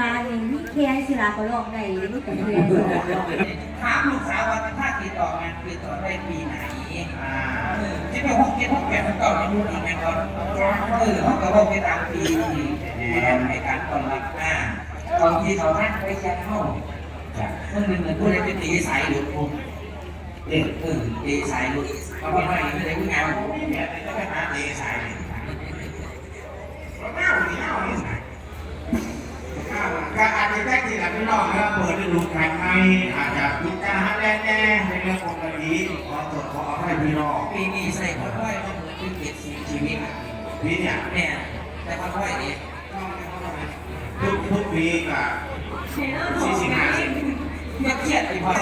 ลาเองนี่แค่สิลาก็ลอกได้นี่แต่เรียนบอกถามลูกสาวว่าถ้าติดต่องานติดต่อได้ปีไหนอ่าที่เป็นห้องเก็บห้องแก็บมันต่อในรุ่นอีกนะครับเออเขาก็บอกไปตามปีที่ในการต้อนรับอ่าบางทีเขาท่านไปแค่เข้าเมื่อหนึ่งเหมือนผู้ใดเป็นตีสายหรือผมเออเออตีสายหรือเขาไม่ได้ไม่ได้ผู้งานเนี่ยก็ไปหาตีสายเลย ก็อาจจะได้ที่หลังไม่รอดนะเปิดฤดูกาลใหม่อาจจะมีการหาแน่แน่ในเรื่องของกรณีขอตรวจขออภัยพี่น้องปีนี้ใส่ค่อยๆก็เหมือนเป็นเกียรติชีวิตพี่เนี่ยเนี่ยแต่ค่อยๆนี่ทุกทุกปีกับสี่สิบห้าสิบเนี่ยเครียดอีกพอ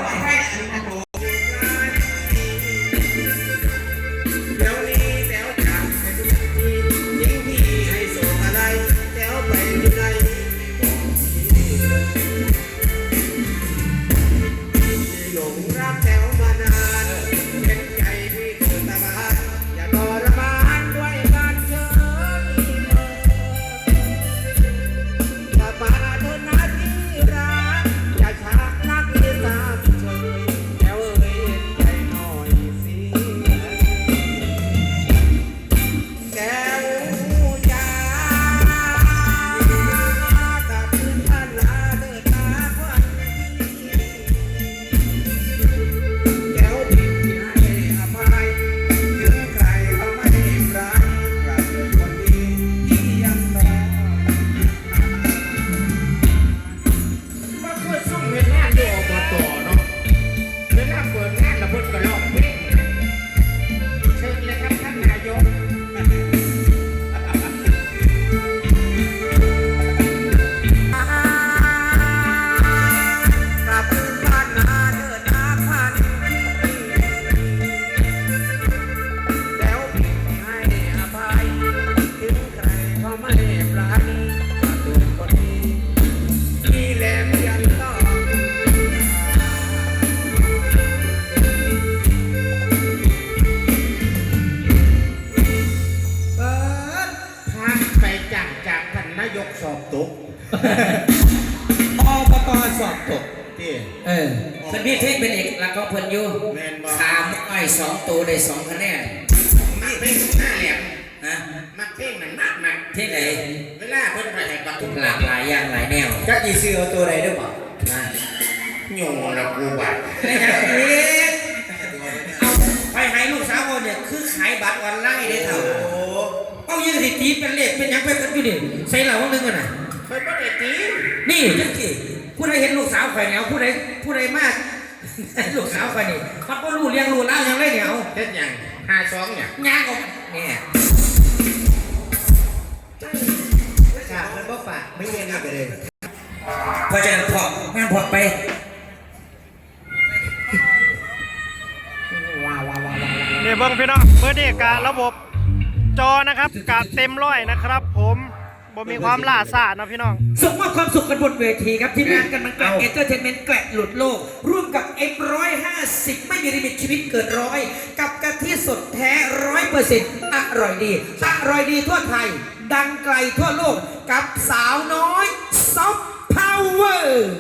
จากจากท่านนายกสอบตกอบตสอบตกที่เออสมีเทคเป็นเอกลักษณ์ของเพิ่นอยู่แม่นบ่ขามอ้อยสองตัวได้สองคะแนนมักเพลงหน้าแหลมนะมักเพลงนั้นมากมากเทคไหนเวลาเพิ่นไปให้ปักหลากหลายอย่างหลายแนวก็อีซื้อเอาตัวใดด้วยบ่นะโยงละกูบัดไม่ใช่เอ๊ะเอาไปให้ลูกสาวคนเนี่ยคือขายบัตรออนไลน์ได้เท่าโอ้ เอายังสิตีเป็นเลขเป็นหยังเป็นกันอยู่นี่ใส่เหล่านึงกันน่ะ เคยบ่ได้ตีนี่จังสิผู้ใดเห็นลูกสาวข่อยเนี่ยเอาผู้ใดผู้ใดมาก ลูกสาวข่อยนี่มันก็รู้เลี้ยงรู้เล่าอย่างไรเนี่ยเอาเฮ็ดหยังห้าสองเนี่ยย่างออกเนี่ยขาดมันบ่ปากไม่เงินนี่ไปเลยเพราะฉะนั้นพองานพอไปนี่เบิ้งพี่น้องเมื่อนี้การระบบ จอนะครับกาเต็มร้อยนะครับ ผมบ่มีความล่าซ่านะพี่น้อง ส่งมอบความสุขกันบนเวทีครับทีมงานกันมันแกล้เอนเตอร์เทนเมนต์แกล้หลุดโลก ร่วมกับ F150 ไม่มีลิมิตชีวิตเกิดร้อย กับกะทิสดแท้ร้อยเปอร์เซ็นต์อร่อยดีอร่อยดีทั่วไทย ดังไกลทั่วโลกกับสาวน้อยซอฟต์พาวเวอร์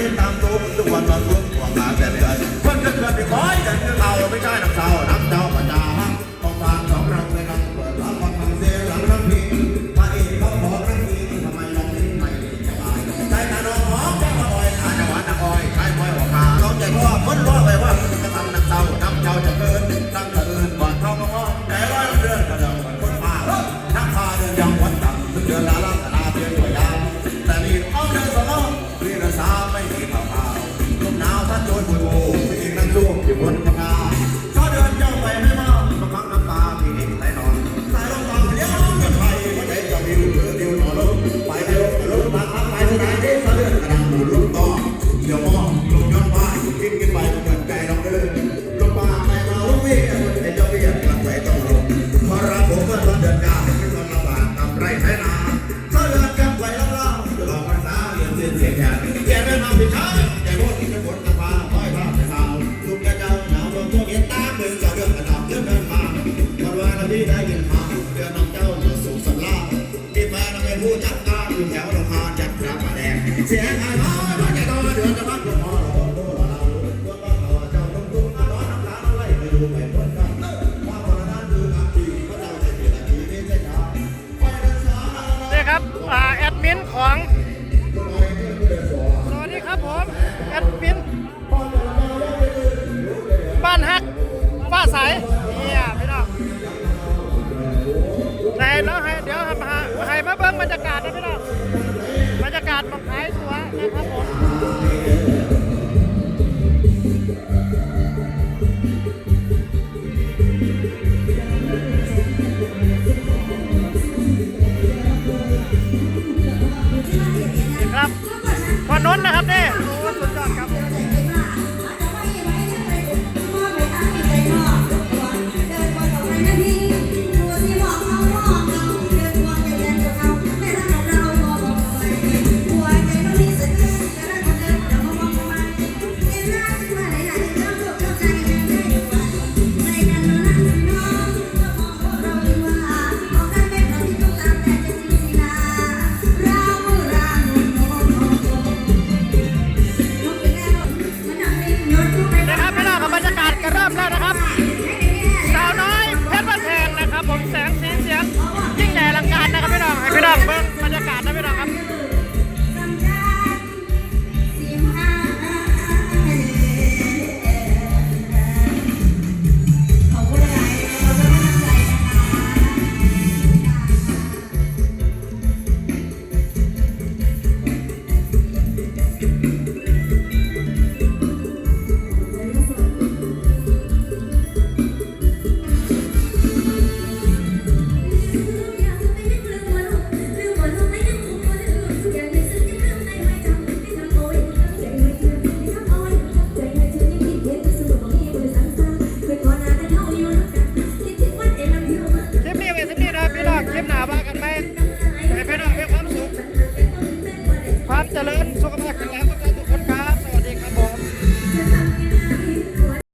ตื่นตามโตผมทุวนอนตัว ลูกอยู่บนกระดา เด็กครับแอดมินของ 发财。